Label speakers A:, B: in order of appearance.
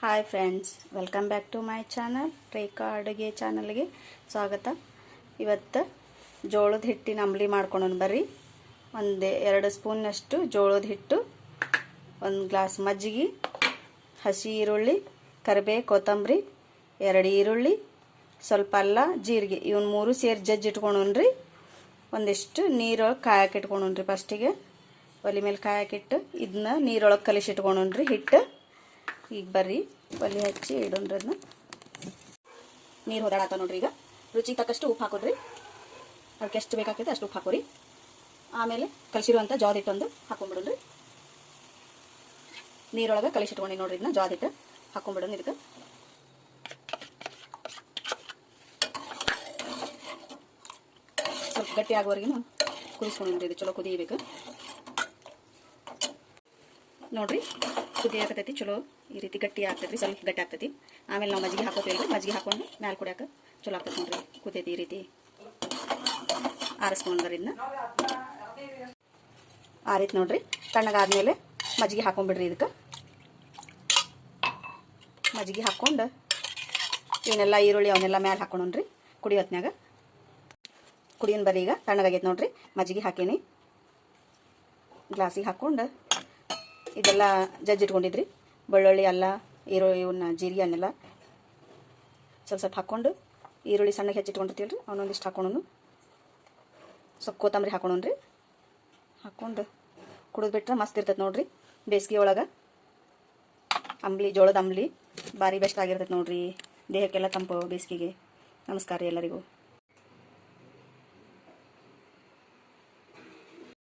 A: Hi friends welcome back to my channel Rekha ಅಡುಗೆ ಚಾನಲ್ಗೆ ಸ್ವಾಗತ. ಇವತ್ತು ಜೋಳದ ಹಿಟ್ಟಿನ ಅಂಬ್ಲಿ ಮಾಡ್ಕೊಂಡು ಬರ್ರಿ. ಒಂದು ಎರಡು ಸ್ಪೂನ್ನಷ್ಟು ಜೋಳದ ಹಿಟ್ಟು, ಒಂದು ಗ್ಲಾಸ್ ಮಜ್ಜಿಗೆ, ಹಸಿ ಈರುಳ್ಳಿ, ಕರಿಬೇ, ಕೊತ್ತಂಬರಿ, ಎರಡು ಈರುಳ್ಳಿ, ಸ್ವಲ್ಪ ಅಲ್ಲ, ಜೀರಿಗೆ, ಇವನ್ ಮೂರು ಸೇರಿ ಜಜ್ಜಿ ಇಟ್ಕೊಳೋಣ್ರಿ ಒಂದಿಷ್ಟು ನೀರೊಳಗೆ ಕಾಯಕ್ಕೆ ಇಟ್ಕೊಳೋಣ್ರಿ ಫಸ್ಟಿಗೆ ಒಲೆ ಮೇಲೆ ಕಾಯಕ್ಕಿಟ್ಟು ಇದನ್ನ ನೀರೊಳಗೆ ಕಲಿಸಿ ಇಟ್ಕೊಳೋಣ್ರಿ ಹಿಟ್ಟು. ಈಗ ಬರ್ರಿ, ಒಲೆ ಹಚ್ಚಿ ಇಡೋಣ್ರಿ ಅದನ್ನ ನೀರು ಹೊದಾಡತ್ತ ನೋಡ್ರಿ ಈಗ. ರುಚಿ ತಕ್ಕಷ್ಟು ಉಪ್ಪು ಹಾಕೋದ್ರಿ. ಅದಕ್ಕೆ ಎಷ್ಟು ಬೇಕಾಗ್ತೈತೆ ಅಷ್ಟು ಉಪ್ಪು ಹಾಕೋರಿ. ಆಮೇಲೆ ಕಲಸಿರುವಂಥ ಜೋಳ ಹಿಟ್ಟೊಂದು ಹಾಕೊಂಡ್ಬಿಡೋಣ್ರಿ ನೀರೊಳಗೆ ಕಲಿಸಿಟ್ಕೊಂಡು ನೋಡ್ರಿ ಇದನ್ನ ಜೋಳ ಹಿಟ್ಟು. ಹಾಕೊಂಡ್ಬಿಡೋಣ ಇದಕ್ಕೆ. ಸ್ವಲ್ಪ ಗಟ್ಟಿ ಆಗೋವರೆಗೂ ಕುದಿಸ್ಕೊಂಡ್ರಿ ಇದು, ಚಲೋ ಕುದಿಬೇಕು. ನೋಡ್ರಿ ಕುದಿ ಆಗತೈತಿ, ಚಲೋ ಈ ರೀತಿ ಗಟ್ಟಿ ಆಗ್ತೈತಿ ಸ್ವಲ್ಪ ಗಟ್ಟಿ ಆಗ್ತೈತಿ. ಆಮೇಲೆ ನಾವು ಮಜ್ಜಿಗೆ ಹಾಕೋತೀವಿ ಮಜ್ಜಿಗೆ ಹಾಕೊಂಡು ಮ್ಯಾಲೆ ಕುಡಿಯಾಕ ಚಲೋ ಆಗ್ತೈತಿ ನೋಡ್ರಿ ಕುದೈತಿ ಈ ರೀತಿ. ಆರಿಸ್ಕೊಂಡ್ರಿಂದ ಆರಿತ್ ನೋಡ್ರಿ, ತಣ್ಣಗಾದ್ಮೇಲೆ ಮಜ್ಜಿಗೆ ಹಾಕೊಂಡ್ಬಿಡ್ರಿ ಇದಕ್ಕೆ. ಮಜ್ಜಿಗೆ ಹಾಕ್ಕೊಂಡು ಏನೆಲ್ಲ ಈರುಳ್ಳಿ ಅವನ್ನೆಲ್ಲ ಮ್ಯಾಲೆ ಹಾಕೊಂಡ್ರಿ ಕುಡಿ ಕುಡಿಯನ್ ಕುಡಿಯೋನ್ ಬರ್ರಿ ಈಗ ತಣ್ಣಗಾಗೈತೆ ನೋಡ್ರಿ, ಮಜ್ಜಿಗೆ ಹಾಕೀನಿ. ಗ್ಲಾಸಿಗೆ ಹಾಕ್ಕೊಂಡು ಇದೆಲ್ಲ ಜಜ್ಜಿ ಇಟ್ಕೊಂಡಿದ್ರಿ. ಬೆಳ್ಳುಳ್ಳಿ, ಅಲ್ಲ, ಈರುಳ್ಳಿ ಇವನ್ನ ಜೀರಿಗೆ ಅನ್ನೆಲ್ಲ ಸ್ವಲ್ಪ ಸ್ವಲ್ಪ ಹಾಕ್ಕೊಂಡು ಈರುಳ್ಳಿ ಸಣ್ಣಗೆ ಹೆಚ್ಚಿಟ್ಕೊಂಡಿರ್ತೀವಿ ರೀ ಅವನೊಂದಿಷ್ಟು ಹಾಕೊಂಡು ಸ್ವಲ್ಪ ಕೊತ್ತಂಬರಿ ರೀ ಹಾಕ್ಕೊಂಡು ಕುಡಿದ್ಬಿಟ್ರೆ ಮಸ್ತ್ ಇರ್ತೈತೆ ನೋಡ್ರಿ, ಬೇಸಿಗೆ ಒಳಗೆ. ಅಂಬ್ಲಿ, ಜೋಳದ ಅಂಬ್ಲಿ, ಭಾರಿ ಬೆಸ್ಟ್ ಆಗಿರ್ತೈತೆ ನೋಡ್ರಿ. ದೇಹಕ್ಕೆಲ್ಲ ತಂಪು, ಬೇಸಿಗೆಗೆ. ನಮಸ್ಕಾರ ಎಲ್ಲರಿಗೂ.